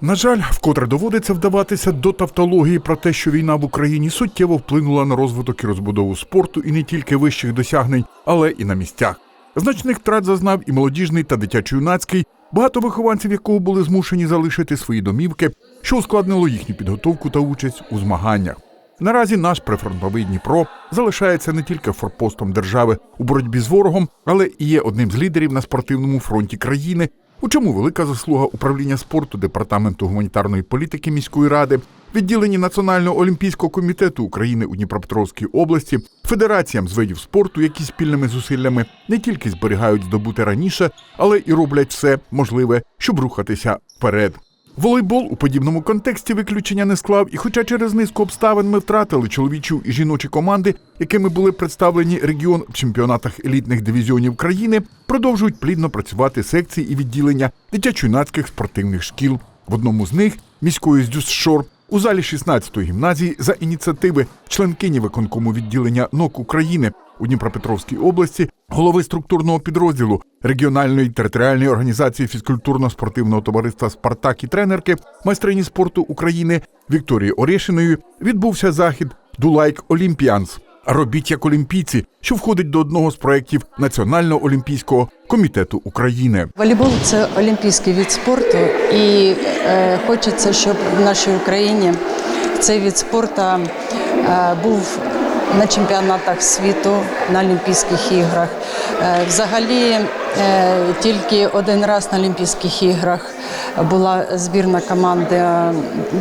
На жаль, вкотре доводиться вдаватися до тавтології про те, що війна в Україні суттєво вплинула на розвиток і розбудову спорту і не тільки вищих досягнень, але і на місцях. Значних втрат зазнав і молодіжний та дитячо-юнацький, багато вихованців якого були змушені залишити свої домівки, що ускладнило їхню підготовку та участь у змаганнях. Наразі наш прифронтовий Дніпро залишається не тільки форпостом держави у боротьбі з ворогом, але і є одним з лідерів на спортивному фронті країни. У чому велика заслуга управління спорту департаменту гуманітарної політики міської ради, відділення Національного олімпійського комітету України у Дніпропетровській області, федераціям з видів спорту, які спільними зусиллями не тільки зберігають здобути раніше, але і роблять все можливе, щоб рухатися вперед. Волейбол у подібному контексті виключення не склав, і хоча через низку обставин ми втратили чоловічу і жіночі команди, якими були представлені регіон в чемпіонатах елітних дивізіонів країни, продовжують плідно працювати секції і відділення дитячо-юнацьких спортивних шкіл. В одному з них міської з Дюсшор у залі 16-ї гімназії за ініціативи членкині виконкому відділення НОК України у Дніпропетровській області, голови структурного підрозділу регіональної територіальної організації фізкультурно-спортивного товариства Спартак і тренерки майстрині спорту України Вікторії Орешиною відбувся захід Дулайк Олімпіанс. Робіть як олімпійці, що входить до одного з проєктів Національного олімпійського комітету України. Волейбол це олімпійський від спорту, і е, хочеться, щоб в нашій Україні цей від спорту е, був на чемпіонатах світу, на Олімпійських іграх. Е, взагалі, е, тільки один раз на Олімпійських іграх була збірна команда,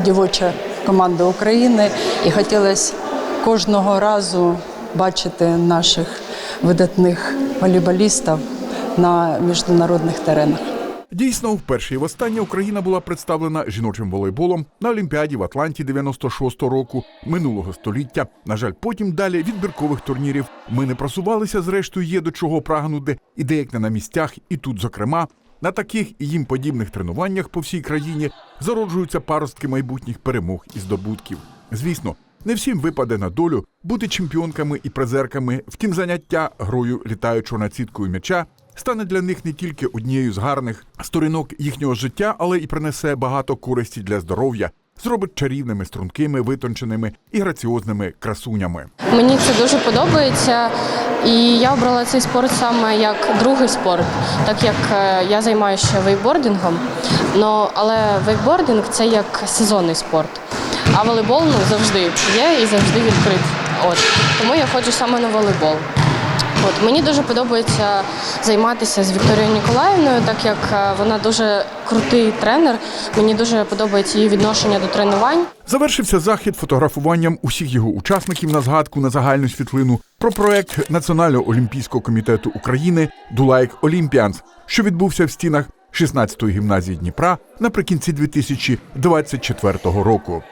дівоча команда України, і хотілося кожного разу бачити наших видатних волейболістів на міжнародних теренах. Дійсно, вперше і востаннє Україна була представлена жіночим волейболом на Олімпіаді в Атланті 96-го року минулого століття. На жаль, потім далі відбіркових турнірів ми не просувалися. Зрештою, є до чого прагнути і деяк не на місцях, і тут, зокрема. На таких і їм подібних тренуваннях по всій країні зароджуються паростки майбутніх перемог і здобутків. Звісно, не всім випаде на долю бути чемпіонками і призерками. Втім, заняття грою літаючого над сіткою м'яча стане для них не тільки однією з гарних сторінок їхнього життя, але і принесе багато користі для здоров'я, зробить чарівними, стрункими, витонченими і граціозними красунями. Мені це дуже подобається, і я обрала цей спорт саме як другий спорт, так як е, я займаюся вейкбордингом. Але вейкбординг це як сезонний спорт. А волейбол ну, завжди є і завжди відкрит. От. Тому я ходжу саме на волейбол. От. Мені дуже подобається займатися з Вікторією Ніколаївною, так як е, вона дуже крутий тренер. Мені дуже подобається її відношення до тренувань. Завершився захід фотографуванням усіх його учасників на згадку на загальну світлину про проект Національного олімпійського комітету України Дулайк Олімпіанс, що відбувся в стінах 16-ї гімназії Дніпра наприкінці 2024 року.